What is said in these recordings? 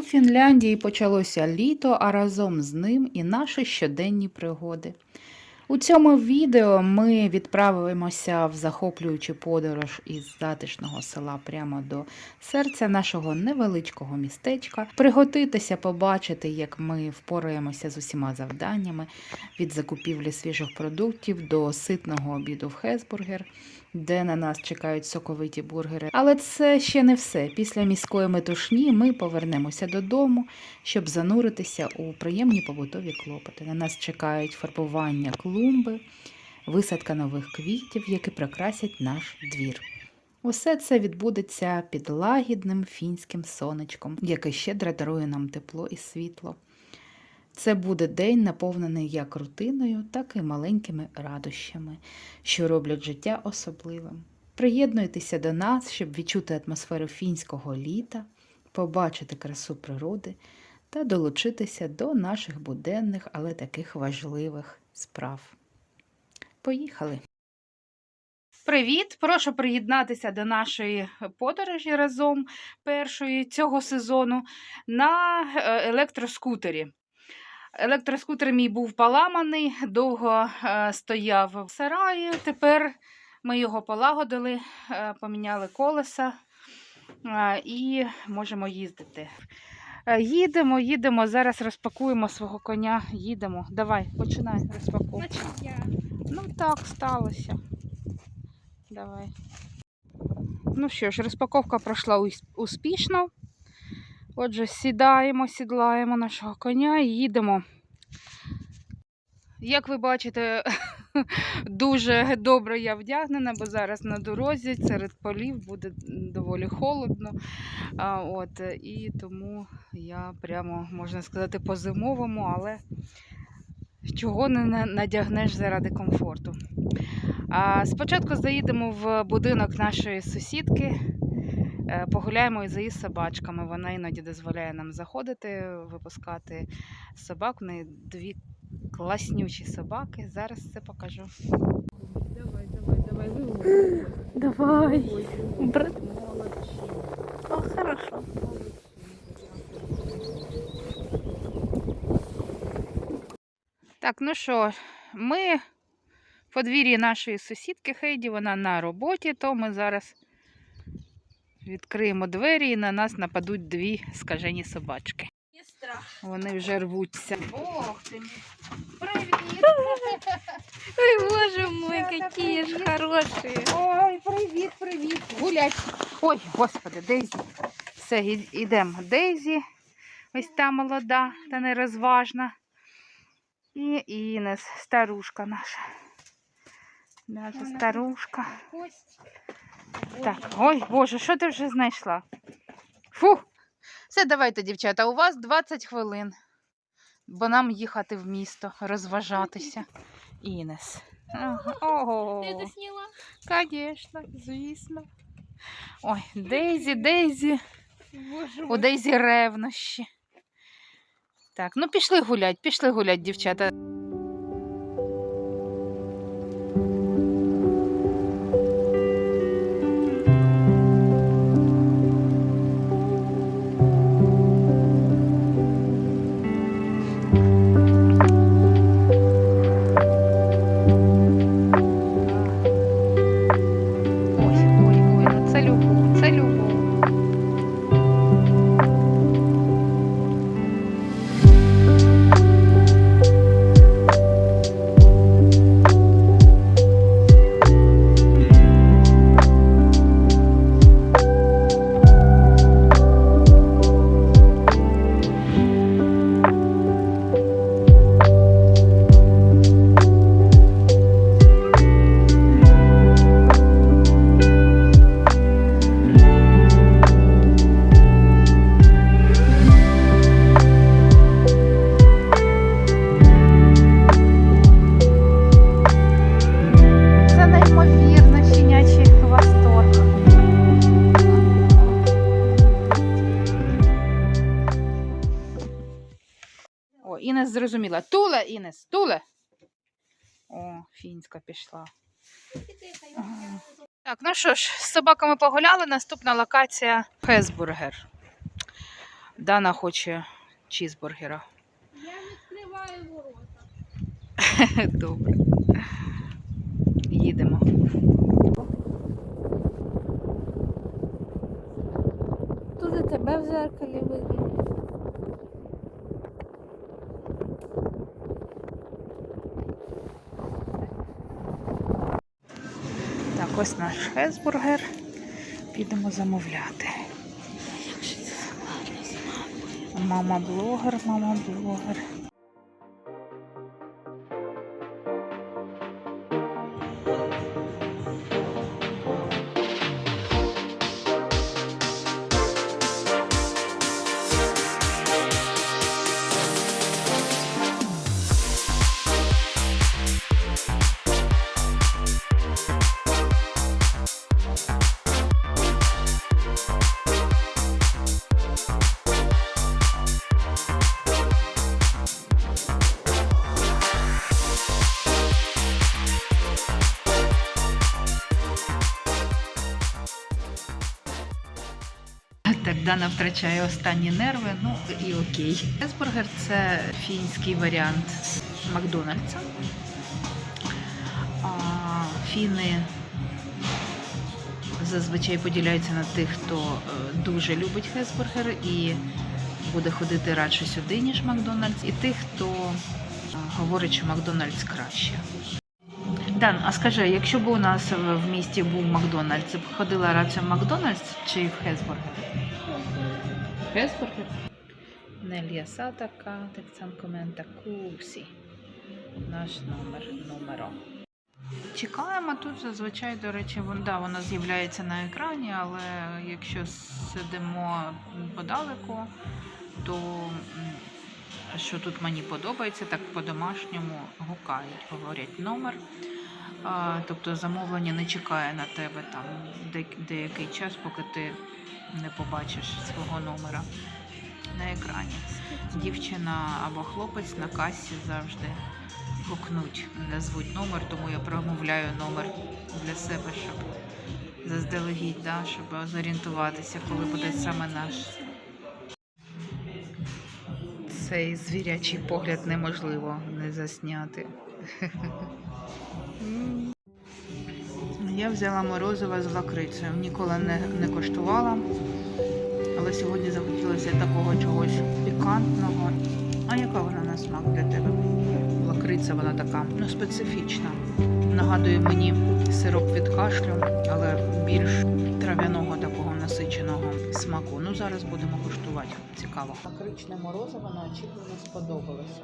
У Фінляндії почалося літо, а разом з ним і наші щоденні пригоди. У цьому відео ми відправимося в захоплюючу подорож із затишного села прямо до серця нашого невеличкого містечка, приготуйтеся побачити, як ми впораємося з усіма завданнями від закупівлі свіжих продуктів до ситного обіду в Хесбургер, де на нас чекають соковиті бургери. Але це ще не все. Після міської метушні ми повернемося додому, щоб зануритися у приємні побутові клопоти. На нас чекають фарбування клумби, висадка нових квітів, які прикрасять наш двір. Усе це відбудеться під лагідним фінським сонечком, яке щедро дарує нам тепло і світло. Це буде день, наповнений як рутиною, так і маленькими радощами, що роблять життя особливим. Приєднуйтеся до нас, щоб відчути атмосферу фінського літа, побачити красу природи та долучитися до наших буденних, але таких важливих справ. Поїхали! Привіт! Прошу приєднатися до нашої подорожі разом першої цього сезону на е, електроскутері. Електроскутер мій був поламаний, довго е, стояв в сараї. Тепер ми його полагодили, е, поміняли колеса е, і можемо їздити. Їдемо, їдемо. Зараз розпакуємо свого коня. Їдемо. Давай, починай розпаковку. Ну так сталося. Давай. Ну що ж, розпаковка пройшла успішно. Отже, сідаємо, сідлаємо нашого коня і їдемо. Як ви бачите, дуже добре я вдягнена, бо зараз на дорозі серед полів буде доволі холодно. А, от, і тому я прямо, можна сказати, по-зимовому, але чого не надягнеш заради комфорту. А спочатку заїдемо в будинок нашої сусідки, е, погуляємо із її собачками. Вона іноді дозволяє нам заходити, випускати собак. В неї дві класнючі собаки. Зараз це покажу. Давай, давай, давай, виводь. Давай. Брат. О, хорошо. Так, ну що, ми в подвір'ї нашої сусідки Хейді, вона на роботі, то ми зараз відкриємо двері і на нас нападуть дві скажені собачки. Вони вже рвуться. Ох ти мій. Привіт! Ой, боже мой, какие ж хорошие. Ой, привіт, привіт. Гулять. Ой, господи, Дейзі. Все, ідемо. Дейзі. Ось та молода та нерозважна. І Інес, старушка наша. Наша старушка. Так, ой, Боже, що ти вже знайшла? Фу. Все, давайте, дівчата, у вас 20 хвилин. Бо нам їхати в місто, розважатися. Інес. Ого. Это сняла? Конечно, звісно. Ой, Дейзі, Дейзі. Боже У. Дейзі ревнощі. Так, ну пішли гулять, пішли гулять, дівчата. Зрозуміла. Туле, Інес, туле. О, фінська пішла. Так, ну що ж, з собаками погуляли. Наступна локація Хесбургер. Дана хоче чізбургера. Я відкриваю ворота. Добре. Їдемо. Тут і тебе в зеркалі видно. Так, ось наш хесбургер. Підемо замовляти. Мама блогер, мама блогер. Так, Дана втрачає останні нерви. Ну і окей. Хесбургер це фінський варіант Макдональдса. Фіни зазвичай поділяються на тих, хто е, дуже любить хесбургер і буде ходити радше сюди, ніж Макдональдс, і тих, хто е, говорить, що Макдональдс краще. Дан, а скажи, якщо б у нас в місті був Макдональдс, ти б ходила радше в Макдональдс чи в Хесбургер? Хесбургер? Нелія Сатака, так сам комента Курсі. Наш номер номеро. Чекаємо тут зазвичай, до речі, вон, да, воно з'являється на екрані, але якщо сидимо подалеку, то що тут мені подобається, так по-домашньому гукають, говорять номер. А, тобто замовлення не чекає на тебе там де- деякий час, поки ти не побачиш свого номера на екрані. Дівчина або хлопець на касі завжди гукнуть, назвуть номер, тому я промовляю номер для себе, щоб заздалегідь, да, щоб зорієнтуватися, коли буде саме наш. Цей звірячий погляд неможливо не засняти. Я взяла морозиво з лакрицею. Ніколи не, не коштувала. Але сьогодні захотілося такого чогось пікантного. А яка вона на смак для тебе? Лакриця вона така, ну, специфічна. Нагадує мені сироп від кашлю, але більш трав'яного такого насиченого смаку. Ну зараз будемо куштувати. Цікаво. Лакричне морозиво неочікувано сподобалося.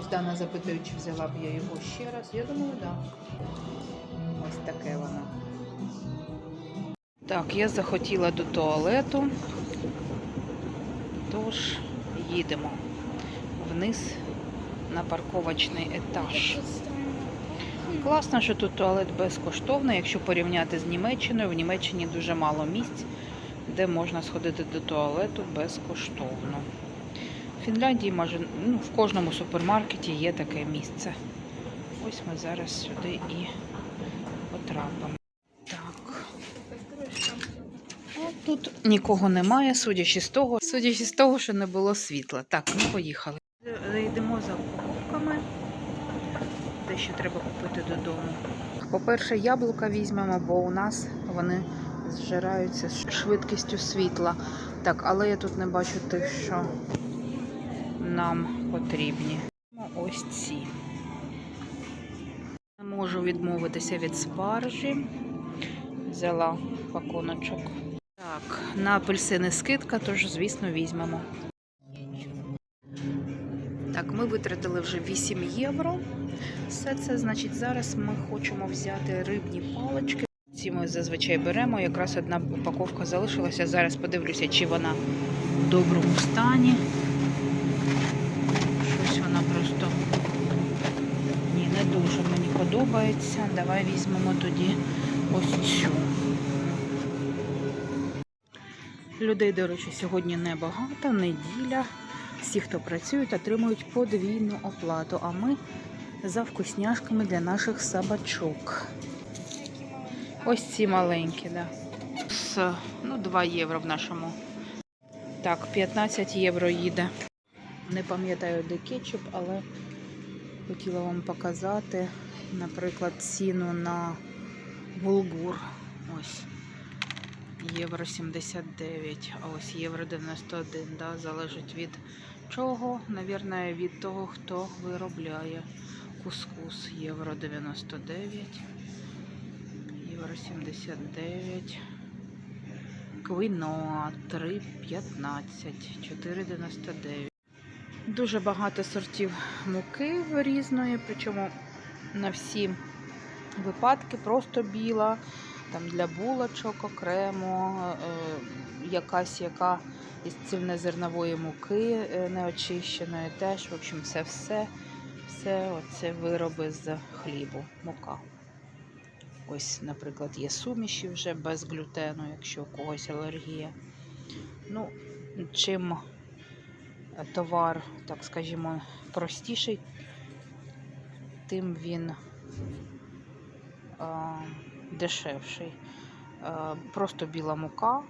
Ось Дана запитує, чи взяла б я його ще раз. Я думаю, так. Да. Ось таке воно. Так, я захотіла до туалету. Тож їдемо вниз на парковочний етаж. Класно, що тут туалет безкоштовний, якщо порівняти з Німеччиною. В Німеччині дуже мало місць, де можна сходити до туалету безкоштовно. В Фінляндії може, ну, в кожному супермаркеті є таке місце. Ось ми зараз сюди і потрапимо. Так. От Тут нікого немає, судячи з того, судячи з того, що не було світла. Так, ми поїхали. Йдемо за покупками. Те, що треба купити додому. По-перше, яблука візьмемо, бо у нас вони зжираються з швидкістю світла. Так, але я тут не бачу тих, що нам потрібні. Ось ці. Не можу відмовитися від спаржі. Взяла пакуночок. Так, на апельсини скидка, тож, звісно, візьмемо. Так, ми витратили вже 8 євро. Все це, значить, зараз ми хочемо взяти рибні палички. Ці ми зазвичай беремо. Якраз одна упаковка залишилася. Зараз подивлюся, чи вона в доброму стані. Щось вона просто ні, не дуже мені подобається. Давай візьмемо тоді ось цю. Людей, до речі, сьогодні небагато, неділя. Всі, хто працюють, отримують подвійну оплату. А ми за вкусняшками для наших собачок. Ось ці маленькі, да. З, ну, 2 євро в нашому Так, 15 євро їде. Не пам'ятаю, де кетчуп, але хотіла вам показати, наприклад, ціну на булгур. Ось. Євро 79, а ось євро 91, да, залежить від чого? Навірно, від того, хто виробляє кускус. Євро 99, євро 79. Квіноа 3,15, 4,99. Дуже багато сортів муки різної, причому на всі випадки просто біла, там для булочок окремо, е, якась яка із цільнозернової муки е, неочищеної теж, в общем, все все, все оце вироби з хлібу, мука. Ось, наприклад, є суміші вже без глютену, якщо у когось алергія. Ну, чим товар, так скажімо, простіший, тим він а, дешевший. А, просто біла мука,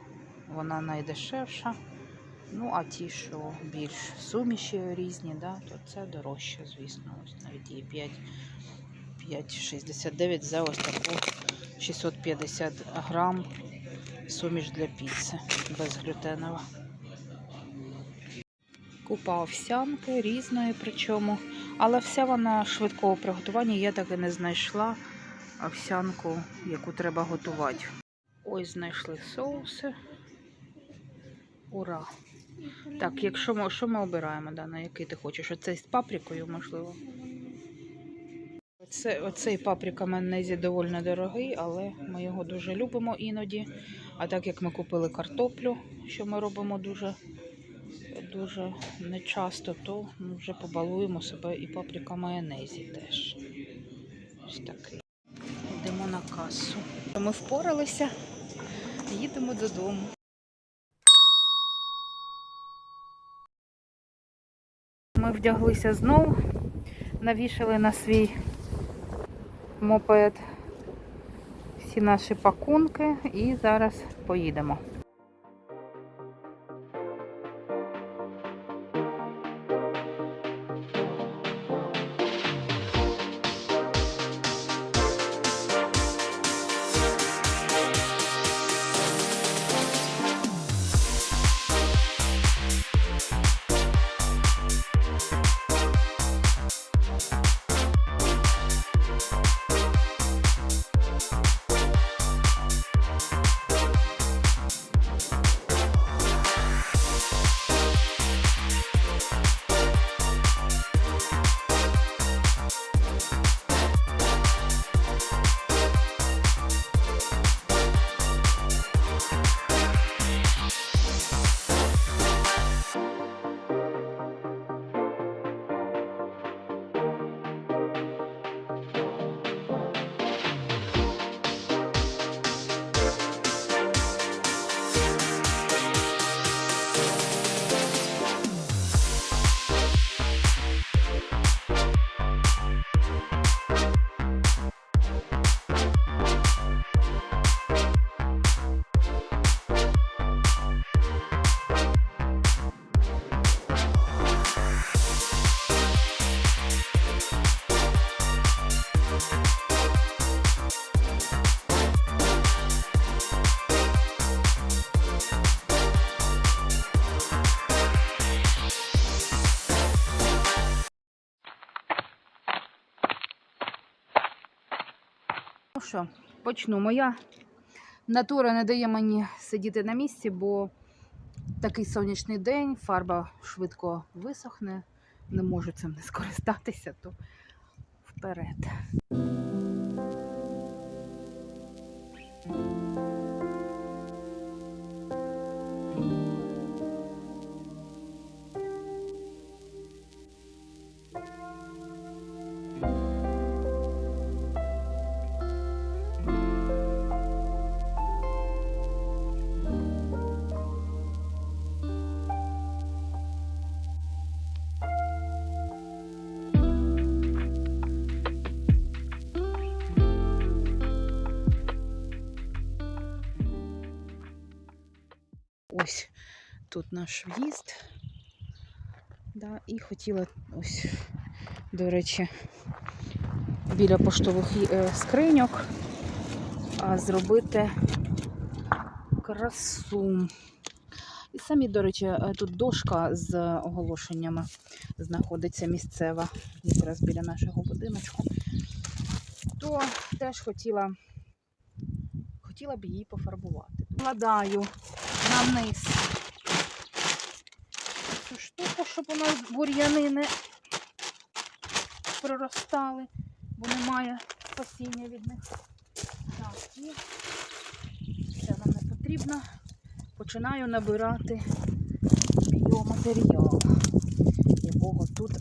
вона найдешевша. Ну, а ті, що більш суміші різні, да, то це дорожче, звісно. Ось навіть є 5 5,69 за ось таку 650 грам суміш для піци безглютенова. Купа овсянки різної, причому, але вся вона швидкого приготування. Я так і не знайшла овсянку, яку треба готувати. Ось знайшли соуси. Ура! Так, якщо ми, що ми обираємо, Дана, який ти хочеш? Оцей з паприкою, можливо. Оце, оцей паприка майонезі доволі дорогий, але ми його дуже любимо іноді. А так як ми купили картоплю, що ми робимо дуже, дуже нечасто, то ми вже побалуємо себе і паприка майонезі теж. Ось такий. Йдемо на касу. Ми впоралися, їдемо додому. Ми вдяглися знову, навішали на свій мопед всі наші пакунки і зараз поїдемо. Почну. Моя натура не дає мені сидіти на місці, бо такий сонячний день, фарба швидко висохне, не можу цим не скористатися, то вперед. Тут наш в'їзд. Да, і хотіла ось, до речі, біля поштових е, скриньок зробити красу. І самі, до речі, е, тут дошка з оголошеннями знаходиться місцева, якраз біля нашого будиночку. То теж хотіла, хотіла б її пофарбувати. Вкладаю на низ цю щоб у нас бур'яни не проростали, бо немає спасіння від них. Так, і це нам не потрібно. Починаю набирати біоматеріал, якого тут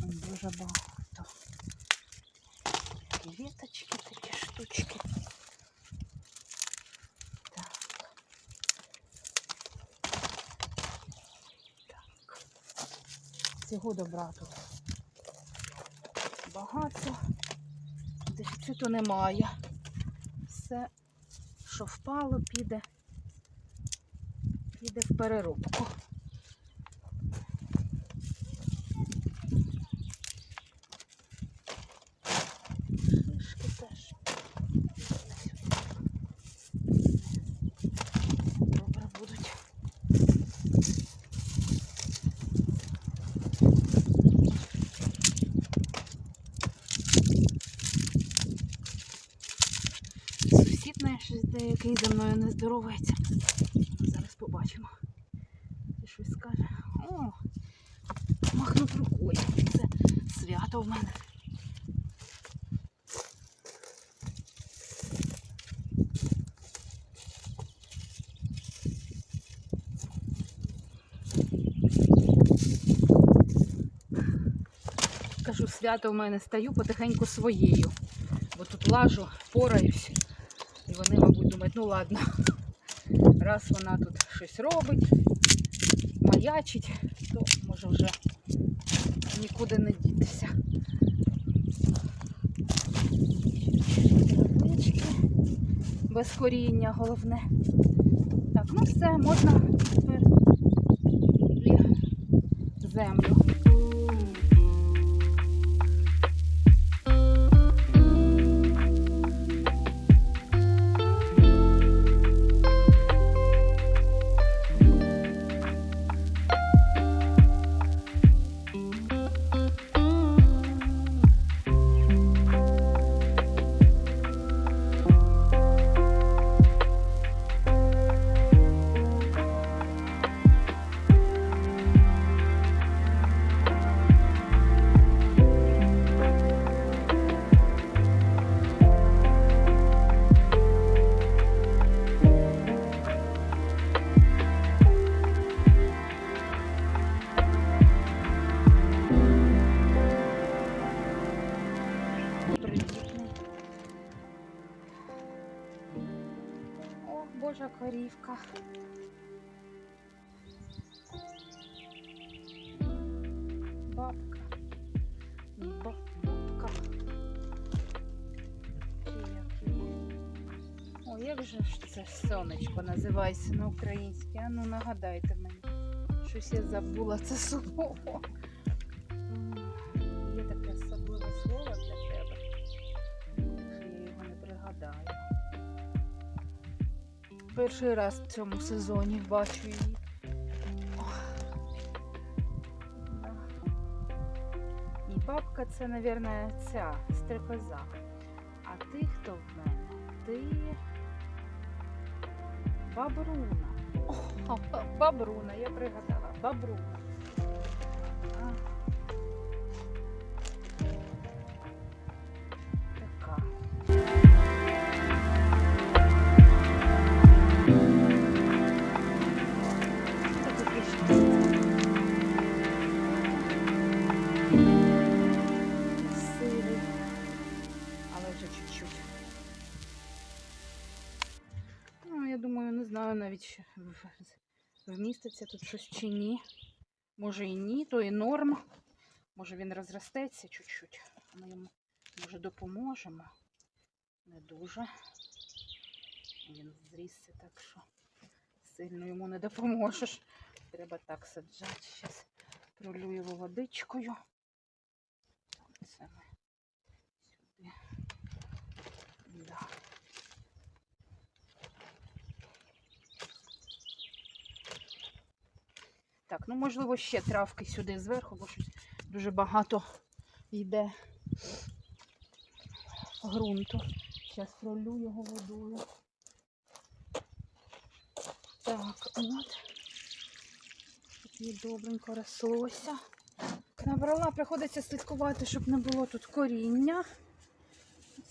дуже багато. Цього добра тут багато. Дефіциту немає. Все, що впало, піде піде в переробку. Шишки теж. Добре будуть. Сусід наш щось деякий здоровається. Зараз побачимо. Чи щось скаже. О, махнув рукою. Це свято в мене. Кажу, свято в мене стаю потихеньку своєю. Бо тут лажу, пораюсь. Вони, мабуть, думають, ну ладно, раз вона тут щось робить, маячить, то може вже нікуди не дітися. Без коріння головне. Так, ну все, можна тепер землю. Привітний. О, божа корівка. Бабка. Бабка. О, як же ж це сонечко називається на українській? А ну нагадайте мені. Щось я забула це слово. Перший раз в цьому сезоні бачу її. І бабка це, мабуть, ця стрекоза. А ти хто в мене? Ти бабруна. О, бабруна, я пригадала. Бабруна. Навіть, вміститься тут щось чи ні. Може і ні, то і норм. Може він розростеться чуть-чуть. Ми йому може допоможемо. Не дуже. Він зрісся так, що сильно йому не допоможеш. треба так саджати. Зараз пролю його водичкою. Це ми сюди. Да. Так, ну можливо ще травки сюди зверху, бо щось дуже багато йде ґрунту. Зараз пролю його водою. Так, от. І добренько рослося. Набрала, приходиться слідкувати, щоб не було тут коріння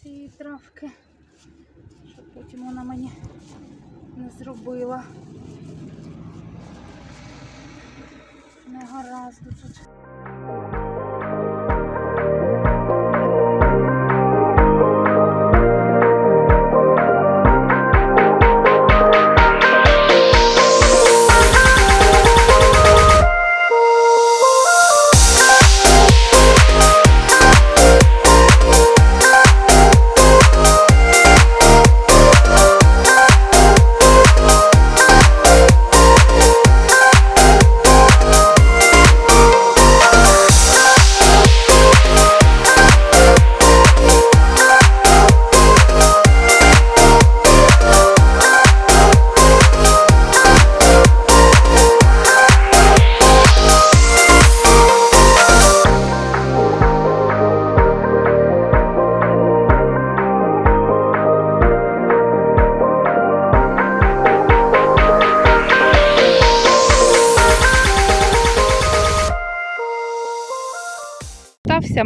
цієї травки. Щоб потім вона мені не зробила. Не гаразд тут.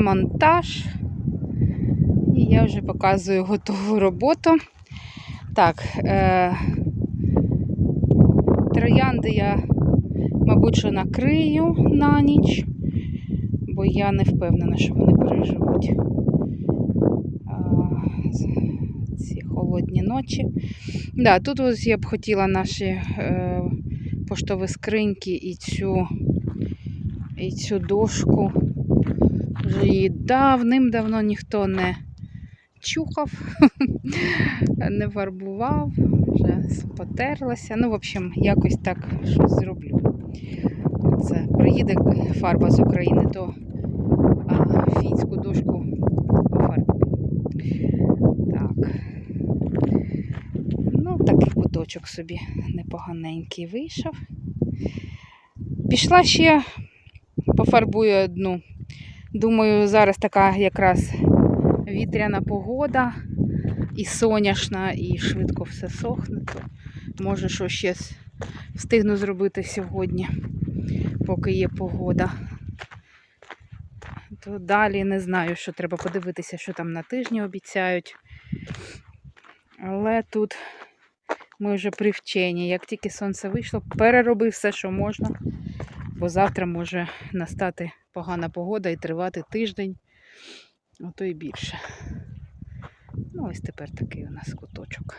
Монтаж. І я вже показую готову роботу. Так, е, троянди я, мабуть, що накрию на ніч, бо я не впевнена, що вони переживуть з- ці холодні ночі. Да, тут ось я б хотіла наші е, поштові скриньки і цю, і цю дошку. Вже її давним-давно ніхто не чухав, не фарбував, вже потерлася. Ну, в общем, якось так щось зроблю. Це приїде фарба з України, то а, фінську дошку пофарбую. Так. Ну, такий куточок собі непоганенький вийшов. Пішла ще, пофарбую одну. Думаю, зараз така якраз вітряна погода і соняшна, і швидко все сохне. То може, що ще встигну зробити сьогодні, поки є погода. То далі не знаю, що треба подивитися, що там на тижні обіцяють. Але тут ми вже привчені. Як тільки сонце вийшло, перероби все, що можна, бо завтра може настати погана погода і тривати тиждень, а то і більше. Ну, ось тепер такий у нас куточок.